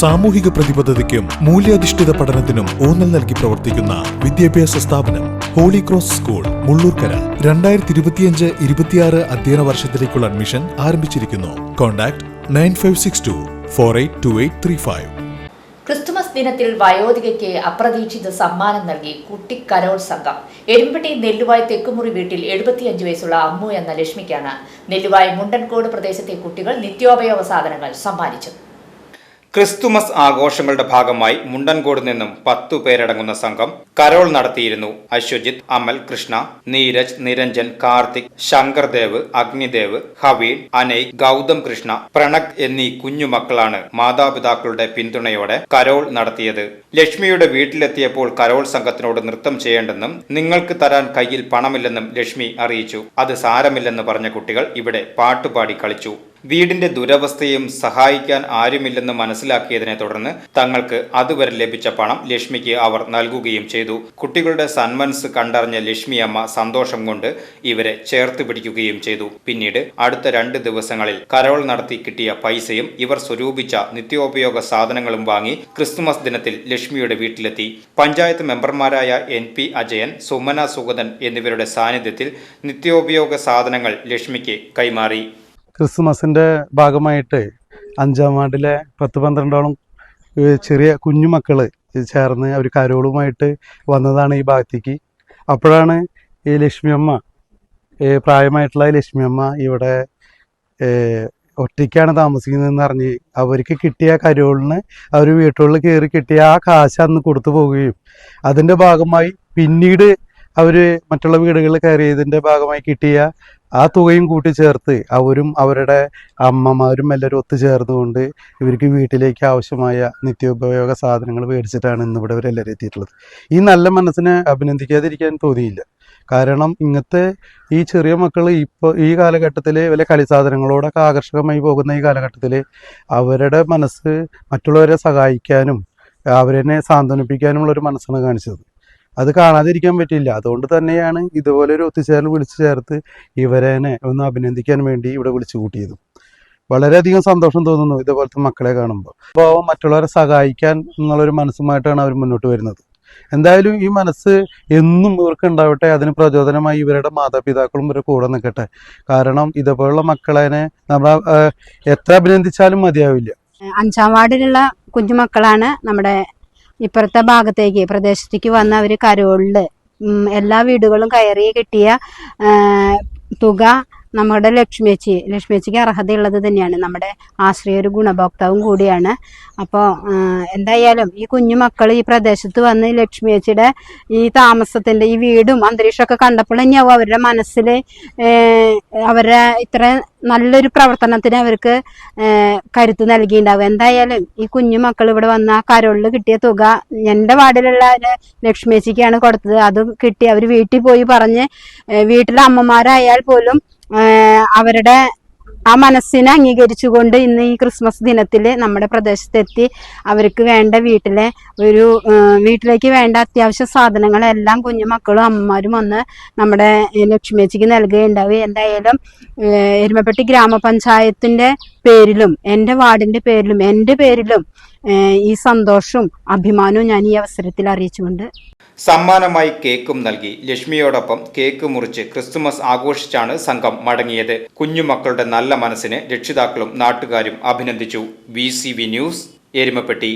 സാമൂഹിക പ്രതിബദ്ധതയ്ക്കും മൂല്യാധിഷ്ഠിത പഠനത്തിനും ഊന്നൽ നൽകി പ്രവർത്തിക്കുന്ന വിദ്യാഭ്യാസ സ്ഥാപനം ഹോളി ക്രോസ് സ്കൂൾ മുള്ളൂർക്കര. രണ്ടായിരത്തി ഇരുപത്തിയഞ്ച് ഇരുപത്തിയാറ് അധ്യയന വർഷത്തിലേക്കുള്ള അഡ്മിഷൻ ആരംഭിച്ചിരിക്കുന്നു. Contact nine five six two four eight two eight three five. Christmas ദിനത്തിൽ വയോധികയ്ക്ക് അപ്രതീക്ഷിത സമ്മാനം നൽകി കുട്ടി കരോൾ സംഘം. എരുമ്പട്ടി നെല്ലുവായ് തെക്കുമുറി വീട്ടിൽ എഴുപത്തിയഞ്ച് വയസ്സുള്ള അമ്മു എന്ന ലക്ഷ്മിക്കാണ് നെല്ലുവായ് മുണ്ടൻകോട് പ്രദേശത്തെ കുട്ടികൾ നിത്യോപയോഗ സാധനങ്ങൾ സമ്മാനിച്ചത്. ക്രിസ്തുമസ് ആഘോഷങ്ങളുടെ ഭാഗമായി മുണ്ടൻകോട് നിന്നും പത്തു പേരടങ്ങുന്ന സംഘം കരോൾ നടത്തിയിരുന്നു. അശ്വജിത് അമൽ കൃഷ്ണ നീരജ് നിരഞ്ജൻ കാർത്തിക് ശങ്കർദേവ് അഗ്നിദേവ് ഹവീൻ അനയ് ഗൗതം കൃഷ്ണ പ്രണക് എന്നീ കുഞ്ഞുമക്കളാണ് മാതാപിതാക്കളുടെ പിന്തുണയോടെ കരോൾ നടത്തിയത്. ലക്ഷ്മിയുടെ വീട്ടിലെത്തിയപ്പോൾ കരോൾ സംഘത്തിനോട് നൃത്തം ചെയ്യേണ്ടെന്നും നിങ്ങൾക്ക് തരാൻ കയ്യിൽ പണമില്ലെന്നും ലക്ഷ്മി അറിയിച്ചു. അത് സാരമില്ലെന്ന് പറഞ്ഞ കുട്ടികൾ ഇവിടെ പാട്ടുപാടി കളിച്ചു. വീടിന്റെ ദുരവസ്ഥയും സഹായിക്കാൻ ആരുമില്ലെന്ന് മനസ്സിലാക്കിയതിനെ തുടർന്ന് തങ്ങൾക്ക് അതുവരെ ലഭിച്ച പണം ലക്ഷ്മിക്ക് അവർ നൽകുകയും ചെയ്തു. കുട്ടികളുടെ സന്മനസ് കണ്ടറിഞ്ഞ ലക്ഷ്മി അമ്മ സന്തോഷം കൊണ്ട് ഇവരെ ചേർത്ത് പിടിക്കുകയും ചെയ്തു. പിന്നീട് അടുത്ത രണ്ട് ദിവസങ്ങളിൽ കരോൾ നടത്തി കിട്ടിയ പൈസയും ഇവർ സ്വരൂപിച്ച നിത്യോപയോഗ സാധനങ്ങളും വാങ്ങി ക്രിസ്തുമസ് ദിനത്തിൽ ലക്ഷ്മിയുടെ വീട്ടിലെത്തി. പഞ്ചായത്ത് മെമ്പർമാരായ എൻ പി അജയൻ സുമന സുഗതൻ എന്നിവരുടെ സാന്നിധ്യത്തിൽ നിത്യോപയോഗ സാധനങ്ങൾ ലക്ഷ്മിക്ക് കൈമാറി. ക്രിസ്മസിന്റെ ഭാഗമായിട്ട് അഞ്ചാം വാർഡിലെ പത്ത് പന്ത്രണ്ടോളം ചെറിയ കുഞ്ഞു മക്കൾ ചേർന്ന് അവർ കരോളുമായിട്ട് വന്നതാണ് ഈ ഭാഗത്തേക്ക്. അപ്പോഴാണ് ഈ ലക്ഷ്മിയമ്മ പ്രായമായിട്ടുള്ള ലക്ഷ്മിയമ്മ ഇവിടെ ഒറ്റയ്ക്കാണ് താമസിക്കുന്നതെന്ന് അറിഞ്ഞ് അവർക്ക് കിട്ടിയ കരോളിന് അവർ വീട്ടുകളിൽ കയറി കിട്ടിയ ആ കാശ് അന്ന് കൊടുത്തു പോവുകയും അതിന്റെ ഭാഗമായി പിന്നീട് അവർ മറ്റുള്ള വീടുകളിൽ കയറിയതിന്റെ ഭാഗമായി കിട്ടിയ ആ തുകയും കൂട്ടിച്ചേർത്ത് അവരും അവരുടെ അമ്മമാരും എല്ലാവരും ഒത്തുചേർന്നുകൊണ്ട് ഇവർക്ക് വീട്ടിലേക്ക് ആവശ്യമായ നിത്യോപയോഗ സാധനങ്ങൾ മേടിച്ചിട്ടാണ് ഇന്ന് ഇവിടെ ഇവരെല്ലാവരും എത്തിയിട്ടുള്ളത്. ഈ നല്ല മനസ്സിനെ അഭിനന്ദിക്കാതിരിക്കാൻ തോന്നിയില്ല. കാരണം ഇങ്ങനത്തെ ഈ ചെറിയ മക്കൾ ഇപ്പോൾ ഈ കാലഘട്ടത്തിൽ വല്ല കളിസാധനങ്ങളോടൊക്കെ ആകർഷകമായി പോകുന്ന ഈ കാലഘട്ടത്തിൽ അവരുടെ മനസ്സ് മറ്റുള്ളവരെ സഹായിക്കാനും അവരെന്നെ സാന്ത്വനിപ്പിക്കാനുമുള്ള ഒരു മനസ്സാണ് കാണിച്ചത്. അത് കാണാതിരിക്കാൻ പറ്റില്ല അതുകൊണ്ട് തന്നെയാണ് ഇതുപോലെ ഒരു ഒത്തുചേരൽ വിളിച്ചു ചേർത്ത് ഇവരെന്നെ ഒന്ന് അഭിനന്ദിക്കാൻ വേണ്ടി ഇവിടെ വിളിച്ചു കൂട്ടിയത്. വളരെയധികം സന്തോഷം തോന്നുന്നു ഇതുപോലത്തെ മക്കളെ കാണുമ്പോൾ. അപ്പോൾ മറ്റുള്ളവരെ സഹായിക്കാൻ എന്നുള്ളൊരു മനസ്സുമായിട്ടാണ് അവർ മുന്നോട്ട് വരുന്നത്. എന്തായാലും ഈ മനസ്സ് എന്നും ഇവർക്ക് ഉണ്ടാവട്ടെ അതിന് പ്രചോദനമായി ഇവരുടെ മാതാപിതാക്കളും ഇവരുടെ കൂടെ നിൽക്കട്ടെ. കാരണം ഇതുപോലുള്ള മക്കളെ നമ്മൾ എത്ര അഭിനന്ദിച്ചാലും മതിയാവില്ല. അഞ്ചാം വാർഡിലുള്ള കുഞ്ഞുമക്കളാണ് നമ്മുടെ ഇപ്പുറത്തെ ഭാഗത്തേക്ക് പ്രദേശത്തേക്ക് വന്ന അവർ കരോളിൽ എല്ലാ വീടുകളും കയറി കിട്ടിയ തുക നമ്മുടെ ലക്ഷ്മിയച്ചി ലക്ഷ്മിയച്ചിക്ക് അർഹതയുള്ളത് തന്നെയാണ്. നമ്മുടെ ആശ്രയ ഒരു ഗുണഭോക്താവും കൂടിയാണ്. അപ്പോൾ എന്തായാലും ഈ കുഞ്ഞു മക്കൾ ഈ പ്രദേശത്ത് വന്ന് ലക്ഷ്മിയച്ചിയുടെ ഈ താമസത്തിന്റെ ഈ വീടും അന്തരീക്ഷമൊക്കെ കണ്ടപ്പോൾ തന്നെയാവും അവരുടെ മനസ്സിൽ അവരുടെ ഇത്ര നല്ലൊരു പ്രവർത്തനത്തിന് അവർക്ക് കരുത്ത് നൽകിയിട്ടുണ്ടാവും എന്തായാലും ഈ കുഞ്ഞു മക്കൾ ഇവിടെ വന്ന് ആ കരോളിൽ കിട്ടിയ തുക എന്റെ വാർഡിലുള്ള ലക്ഷ്മിയച്ചിക്കാണ് കൊടുത്തത്. അതും കിട്ടി. അവർ വീട്ടിൽ പോയി പറഞ്ഞ് വീട്ടിലെ അമ്മമാരായാൽ പോലും അവരുടെ ആ മനസ്സിനെ അംഗീകരിച്ചുകൊണ്ട് ഇന്ന് ഈ ക്രിസ്മസ് ദിനത്തിൽ നമ്മുടെ പ്രദേശത്തെത്തി അവർക്ക് വേണ്ട വീട്ടിലെ ഒരു വീട്ടിലേക്ക് വേണ്ട അത്യാവശ്യ സാധനങ്ങളെല്ലാം കുഞ്ഞു മക്കളും അമ്മമാരും വന്ന് നമ്മുടെ ലക്ഷ്മിയച്ചിക്ക് നൽകുകയുണ്ടാവും എന്തായാലും എരുമപ്പെട്ടി ഗ്രാമപഞ്ചായത്തിന്റെ പേരിലും എന്റെ വാർഡിന്റെ പേരിലും എന്റെ പേരിലും ഈ സന്തോഷവും അഭിമാനവും ഞാൻ ഈ അവസരത്തിൽ അറിയിച്ചുകൊണ്ട് സമ്മാനമായി കേക്കും നൽകി. ലക്ഷ്മിയോടൊപ്പം കേക്ക് മുറിച്ച് ക്രിസ്തുമസ് ആഘോഷിച്ചാണ് സംഘം മടങ്ങിയത്. കുഞ്ഞുമക്കളുടെ നല്ല മനസ്സിന് രക്ഷിതാക്കളും നാട്ടുകാരും അഭിനന്ദിച്ചു. V news Erumapetty.